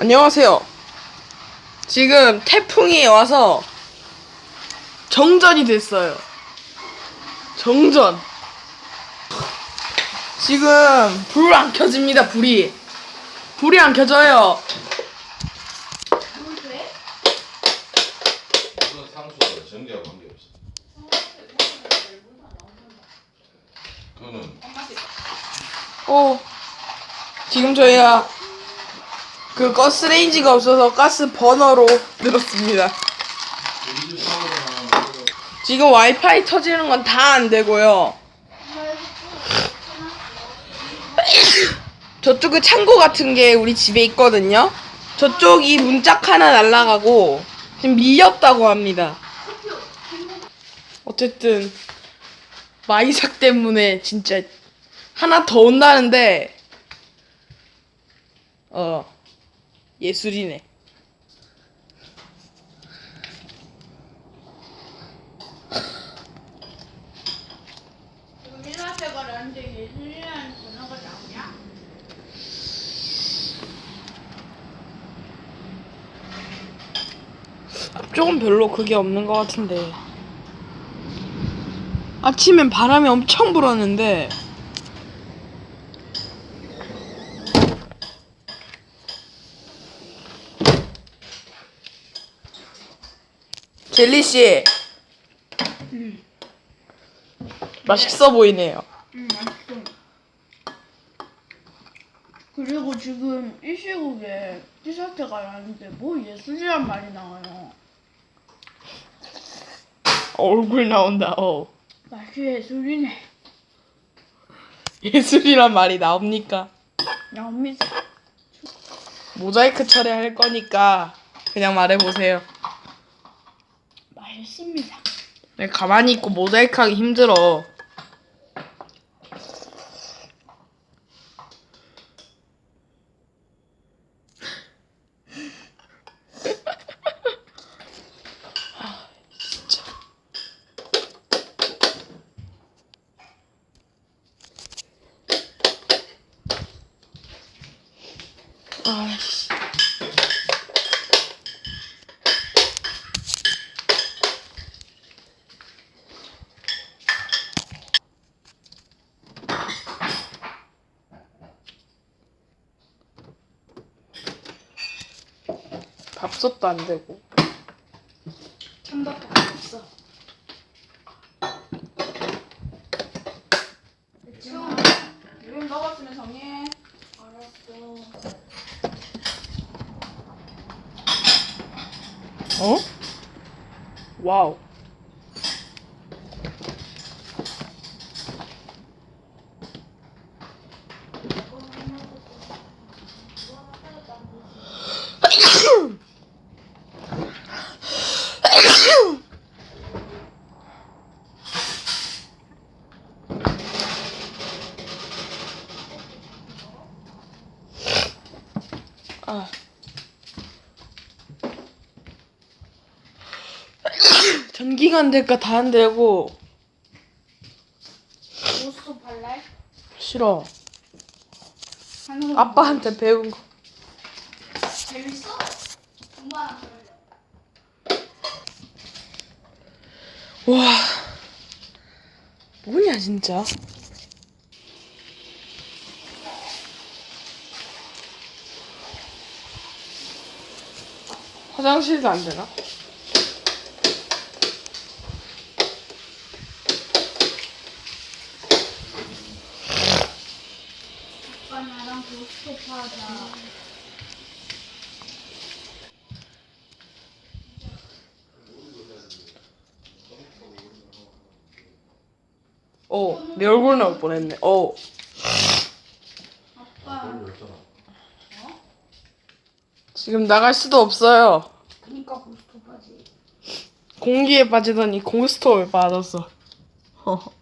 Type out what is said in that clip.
안녕하세요. 지금 태풍이 와서 정전이 됐어요. 정전. 지금 불 안 켜집니다, 불이. 불이 안 켜져요. 상수가 관계없어. 그거는 오. 지금 저희가 그 가스레인지가 없어서 가스 버너로 들었습니다. 지금 와이파이 터지는 건 다 안 되고요. 저쪽에 창고 같은 게 우리 집에 있거든요. 저쪽이 문짝 하나 날라가고 지금 밀렸다고 합니다. 어쨌든 마이삭 때문에 진짜 하나 더 온다는데 어 예술이네. 예술이라는 단어가 나오냐? 앞쪽은 별로 그게 없는 것 같은데. 아침엔 바람이 엄청 불었는데. 젤리 씨. 맛있어 보이네요. 응 맛있어 그리고 지금 이 시국에 티셔츠가 나는데 뭐 예술이란 말이 나와요 얼굴 나온다. 어. 맛이 예술이네 예술이란 말이 나옵니까? 나옵니다 모자이크 처리할 거니까 그냥 말해보세요. 맛있습니다 네, 가만히 있고 모자이크 하기 힘들어. 아, 밥솥도 안 되고. 찬밥도 없어 지금 이건 먹었으면 정해 알았어 어? 와우. 아. 전기가 안 될까 다 안 되고 옷도 발랄? 싫어. 하는 거 아빠한테 배운 거. 재밌어? 엄마랑 와. 뭐냐 진짜. 화장실도 안 되나? 아빠 나랑 고스톱 하자 어, 내 얼굴 나올 뻔했네. 어. 아빠 지금 나갈 수도 없어요. 그니까 고스톱 하지 공기에 빠지더니 고스톱에 빠졌어.